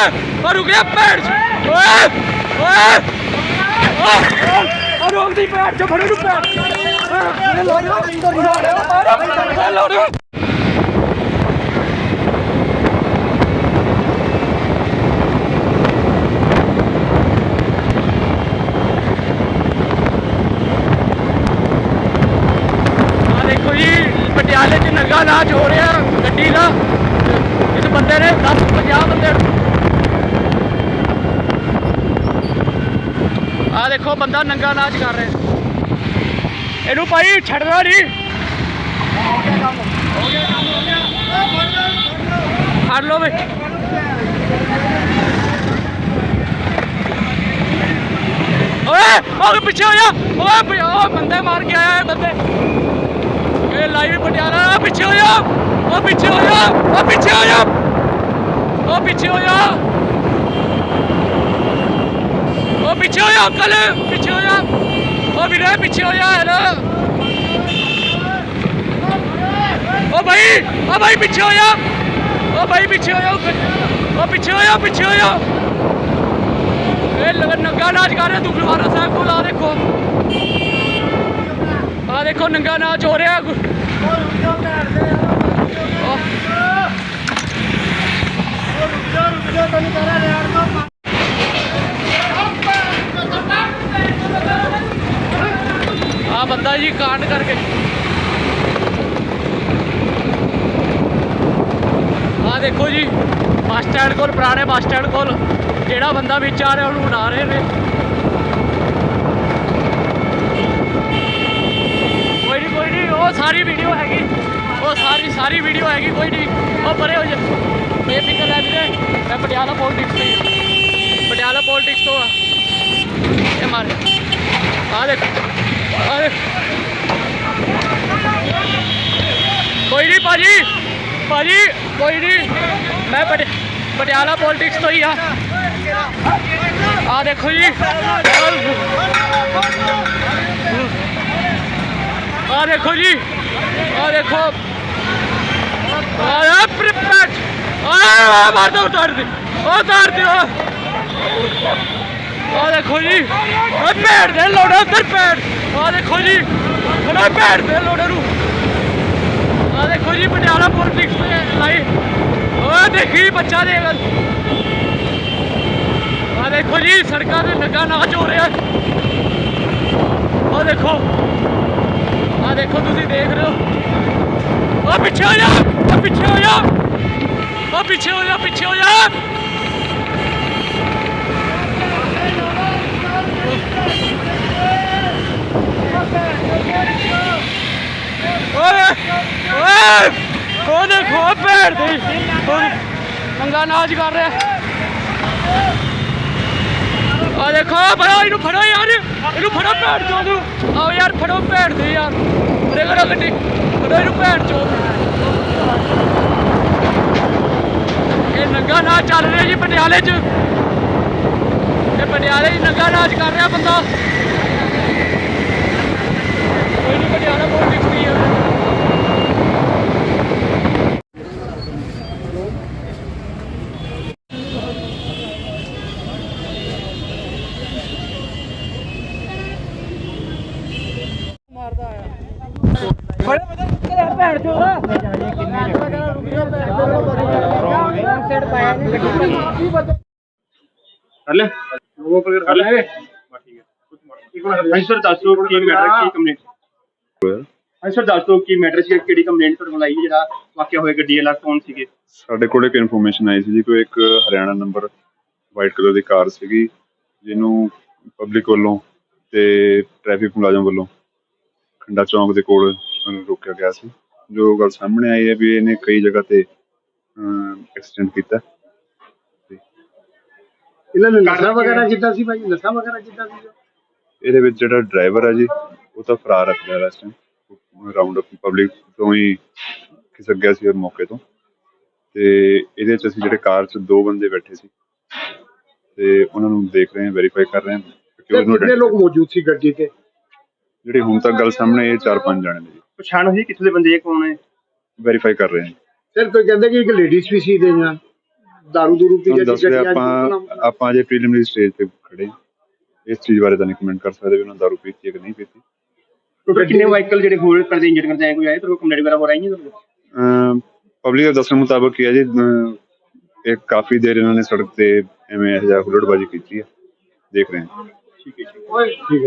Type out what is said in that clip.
ਓ ਰੁਕ ਜਾ ਭੈਣ ਚੋ। ਓਏ ਓਏ ਓ ਰੋਕ ਦੀ ਭੈਣ ਚੋ ਫੜੋ ਨੂੰ ਭੈਣ ਓਏ ਲੋੜ ਲੋੜ ਲੋੜ ਆ ਦੇਖੋ ਜੀ ਪਟਿਆਲੇ 'ਚ ਨੰਗਾ ਨਾਚ ਹੋ ਰਿਹਾ ਗੱਡੀ ਦਾ ਇਸ ਬੰਦੇ ਨੇ 10 50 ਬੰਦੇ ਆ ਦੇਖੋ ਬੰਦਾ ਨੰਗਾ ਨਾਚ ਕਰ ਰਿਹਾ। ਇਹਨੂੰ ਭਾਈ ਛੱਡਣਾ ਨਹੀਂ। ਫੜ ਲਓ ਵੇ। ਓਏ ਓਏ ਪਿੱਛੇ ਹੋ ਜਾ। ਓਏ, ਪਿ- ਓਏ ਬੰਦੇ ਮਾਰ ਕੇ ਆਇਆ ਇਹ ਬੰਦੇ। ਇਹ ਲਾਈਵ ਪਟਿਆਲਾ ਆ, ਪਿੱਛੇ ਹੋ ਜਾ। ਉਹ ਪਿੱਛੇ ਹੋ ਜਾ। ਉਹ ਪਿੱਛੇ ਹੋ ਜਾ। ਓ ਪਿੱਛੇ ਹੋ ਜਾ। ਓ ਅੰਕਲ ਪਿੱਛੇ ਹੋ ਜਾ ਵੀਰੇ ਪਿੱਛੇ ਹੋ ਜਾ ਯਾਰ ਓ ਭਾਈ ਓ ਭਾਈ ਪਿੱਛੇ ਹੋ ਜਾ ਭਾਈ ਪਿੱਛੇ ਹੋ ਜਾ ਪਿੱਛੇ ਹੋ ਪਿੱਛੇ ਹੋ ਇਹ ਲਗ ਨੰਗਾ ਨਾਚ ਕਰ ਰਿਹਾ ਦੁਖਨਿਵਾਰਨ ਸਾਹਿਬ ਕੋਲ ਆ ਦੇਖੋ ਆ ਦੇਖੋ ਨੰਗਾ ਨਾਚ ਹੋ ਰਿਹਾ ਗੁ- ਆ ਬੰਦਾ ਜੀ ਕਾਂਡ ਕਰਕੇ। ਆ ਦੇਖੋ ਜੀ, ਬੱਸ ਸਟੈਂਡ ਕੋਲ, ਪੁਰਾਣੇ ਬੱਸ ਸਟੈਂਡ ਕੋਲ, ਜਿਹੜਾ ਬੰਦਾ ਵਿੱਚ ਆ ਰਿਹਾ, ਉਹਨੂੰ ਉਡਾ ਰਹੇ ਨੇ। ਕੋਈ ਨਹੀਂ ਕੋਈ ਨਹੀਂ ਉਹ ਸਾਰੀ ਵੀਡੀਓ ਹੈਗੀ। ਉਹ ਸਾਰੀ ਸਾਰੀ ਵੀਡੀਓ ਹੈਗੀ, ਕੋਈ ਨਹੀਂ ਉਹ ਪਰੇ ਹੋ ਜਾ। ਇਹ ਫਿਕਰ ਵੀਰੇ, ਮੈਂ ਪਟਿਆਲਾ ਪੋਲਿਟਿਕਸ ਤੋਂ ਹੀ ਪਟਿਆਲਾ ਪੋਲਿਟਿਕਸ ਤੋਂ ਆ। ਇਹ ਮਾਰੇ। ਆ ਦੇਖ। ਆ ਦੇਖ ਕੋਈ ਨਹੀਂ ਭਾਜੀ ਭਾਜੀ ਕੋਈ ਨਹੀਂ ਮੈਂ ਪਟਿ- ਪਟਿਆਲਾ ਪੋਲਿਟਿਕਸ ਤੋਂ ਹੀ ਆ ਆ ਦੇਖੋ ਜੀ ਆ ਦੇਖੋ ਜੀ ਆ ਦੇਖੋ ਆ ਪ੍ਰਿਪੇਟ ਆ ਮਾਰ ਦੋ ਉਤਾਰ ਦੇ ਆ ਦੇਖੋ ਜੀ, ਆ ਭੇੜ ਦੇ ਲੋੜਾ ਉੱਧਰ ਭੇੜ ਆ ਦੇਖੋ ਜੀ ਬੜਾ ਭੇੜ ਦੇ ਲੋੜੇ ਨੂੰ। ਆ ਦੇਖੋ ਜੀ, ਪਟਿਆਲਾ ਪੋਲਿਟਿਕਸ ਤੇ ਲਾਈ। ਓ ਦੇਖੀ ਬੱਚਾ ਦੇਖ। ਆ ਦੇਖੋ ਜੀ, ਸੜਕਾਂ ਤੇ ਨੰਗਾ ਨਾਚ ਹੋ ਰਿਹਾ। ਆ ਦੇਖੋ। ਆ ਦੇਖੋ, ਤੁਸੀਂ ਦੇਖ ਰਹੇ ਹੋ। ਆ ਪਿੱਛੇ ਹੋ ਜਾ ਪਿੱਛੇ ਹੋ ਜਾ। ਆ ਪਿੱਛੇ ਹੋ ਜਾ, ਪਿੱਛੇ ਹੋ ਜਾ ਓਏ ਓਏ ਉਹ ਦੇਖੋ ਭੈੜ ਦੇ। ਨੰਗਾ ਨਾਚ ਕਰ ਰਿਹਾ। ਆ ਦੇਖੋ ਬੜਾ ਇਹਨੂੰ ਫੜੋ ਯਾਰ। ਇਹਨੂੰ ਫੜੋ ਭੈੜ ਚੋਦ ਨੂੰ। ਆਓ ਯਾਰ, ਫੜੋ ਭੈੜ ਦੇ ਯਾਰ। ਉਰੇ ਕਰੋ ਗੱਡੀ। ਫੜੋ ਇਹਨੂੰ ਭੈੜ ਚੋਦ ਇਹ ਨੰਗਾ ਨਾਚ ਚੱਲ ਰਿਹਾ ਜੀ ਪਟਿਆਲੇ 'ਚ। ਇਹ ਪਟਿਆਲੇ 'ਚ ਨੰਗਾ ਨਾਚ ਕਰ ਰਿਹਾ ਬੰਦਾ। ਕੋਈ ਨਹੀਂ ਪਟਿਆਲਾ ਪੋਲਿਟਿਕਸ ਨਹੀਂ ਹੈ ਬੜੇ ਬੜੇ ਕਿਹੜੇ ਭੈਣ ਚੋਦਾ। ਕਰ ਲੈ। ਉਹ ਪਰ ਕਰ ਲੈ। ਬਸ ਠੀਕ ਹੈ। ਇੱਕ ਮਿੰਟ ਹਾਂਜੀ ਸਰ ਦੱਸੋ ਕੀ ਮੈਟਰ ਕੀ ਕੰਪਲੇਂਟ ਹਾਂਜੀ ਸਰ ਦੱਸੋ ਕੀ ਮੈਟਰ ਸੀ ਕਿਹੜੀ ਕੰਪਲੇਂਟ ਤੁਹਾਡੇ ਕੋਲ ਆਈ ਹੈ ਜਿਹੜਾ ਵਾਕਿਆ ਹੋਇਆ ਗੱਡੀ ਵਾਲਾ ਕੌਣ ਸੀਗੇ? ਸਾਡੇ ਕੋਲ ਇੱਕ ਇਨਫੋਰਮੇਸ਼ਨ ਆਈ ਸੀ ਜੀ ਕੋਈ ਇੱਕ ਹਰਿਆਣਾ ਨੰਬਰ ਵਾਈਟ ਕਲਰ ਦੀ ਕਾਰ ਸੀਗੀ ਜਿਹਨੂੰ ਪਬਲਿਕ ਵੱਲੋਂ ਤੇ ਟ੍ਰੈਫਿਕ ਮੁਲਾਜ਼ਮ ਵੱਲੋਂ ਖੰਡਾ ਚੌਂਕ ਦੇ ਕੋਲ ਉਹਨੂੰ ਰੋਕਿਆ ਗਿਆ ਸੀ। ਜੋ ਗੱਲ ਸਾਹਮਣੇ ਆਈ ਹੈ ਵੀ ਇਹਨੇ ਕਈ ਜਗ੍ਹਾ ਤੇ ਐਕਸੀਡੈਂਟ ਕੀਤਾ। ਇਹਨਾਂ ਨੇ ਨਸ਼ਾ ਵਗੈਰਾ ਕੀਤਾ ਸੀ ਭਾਈ? ਨਸ਼ਾ ਵਗੈਰਾ ਕੀਤਾ ਸੀ? ਇਹਦੇ ਵਿੱਚ ਜਿਹੜਾ ਡਰਾਈਵਰ ਹੈ ਜੀ ਉਹ ਤਾਂ ਫਰਾਰ ਰੱਖਦਾ ਇਸ ਟਾਈਮ ਰਾਉਂਡ ਅਪ ਪਬਲਿਕ ਤੋਂ ਹੀ ਖਿਸਕ ਗਿਆ ਸੀ ਉਹ ਮੌਕੇ ਤੋਂ। ਤੇ ਇਹਦੇ ਚ ਅਸੀਂ ਜਿਹੜੇ ਕਾਰ ਚ ਦੋ ਬੰਦੇ ਬੈਠੇ ਸੀ। ਤੇ ਉਹਨਾਂ ਨੂੰ ਦੇਖ ਰਹੇ ਹਾਂ ਵੈਰੀਫਾਈ ਕਰ ਰਹੇ ਹਾਂ। ਕਿ ਤੇ ਉਹਨੂੰ ਕਿੰਨੇ ਲੋਕ ਮੌਜੂਦ ਸੀ ਗੱਡੀ ਤੇ? ਜਿਹੜੀ ਹੁਣ ਤੱਕ ਗੱਲ ਸਾਹਮਣੇ ਇਹ ਚਾਰ ਪੰਜ ਜਾਣੇ ਨੇ ਪਛਾਣ ਹੋਈ ਕਿੱਥੋਂ ਦੇ ਬੰਦੇ ਇਹ ਕੌਣ ਹੈ? ਵੈਰੀਫਾਈ ਕਰ ਰਹੇ ਹਾਂ। ਸਰ ਕੋਈ ਕਹਿੰਦੇ ਕਿ ਇੱਕ ਲੇਡੀਜ਼ ਵੀ ਸੀ ਦੇ ਨਾਲ। ਦਾਰੂ ਦੂਰੂ ਪੀ ਤੁਹਾਨੂੰ ਕੇ ਦੱਸ ਰਿਹਾ ਆਪਾਂ ਆਪਾਂ ਜੇ ਪ੍ਰੀਲਿਮਿਨਰੀ ਸਟੇਜ ਤੇ ਖੜੇ ਹਾਂ। ਇਸ ਚੀਜ਼ ਬਾਰੇ ਤਾਂ ਨਹੀਂ ਕਮੈਂਟ ਕਰ ਸਕਦੇ ਵੀ ਉਹਨਾਂ ਦਾਰੂ ਪੀਤੀ ਹੈ ਕਿ ਨਹੀਂ ਪੀਤੀ। ਟੋਟਲ ਕਿੰਨੇ ਵਾਹੀਕਲ ਜਿਹੜੇ ਹੋਰ ਕਰਦੇ ਇੰਜਰ ਕਰਦੇ ਆਏ ਕੋਈ ਆਏ ਤੇ ਕੰਪਲੇਂਟ ਵਗੈਰਾ ਹੋ ਰਹੀ ਹੈ ਤੁਹਾਡੇ ਪਬਲਿਕ ਦੇ ਦੱਸਣ ਮੁਤਾਬਕ ਕੀ ਹੈ ਜੀ ਅਮ, ਇਹ ਕਾਫੀ ਦੇਰ ਇਹਨਾਂ ਨੇ ਸੜਕ ਤੇ ਐਵੇਂ ਇਹੋ ਜਿਹਾ ਹੁੱਲੜਬਾਜ਼ੀ ਕੀਤੀ ਹੈ। ਦੇਖ ਰਹੇ ਹਾਂ। ਠੀਕ ਹੈ ਜੀ। ਠੀਕ ਹੈ ਜੀ।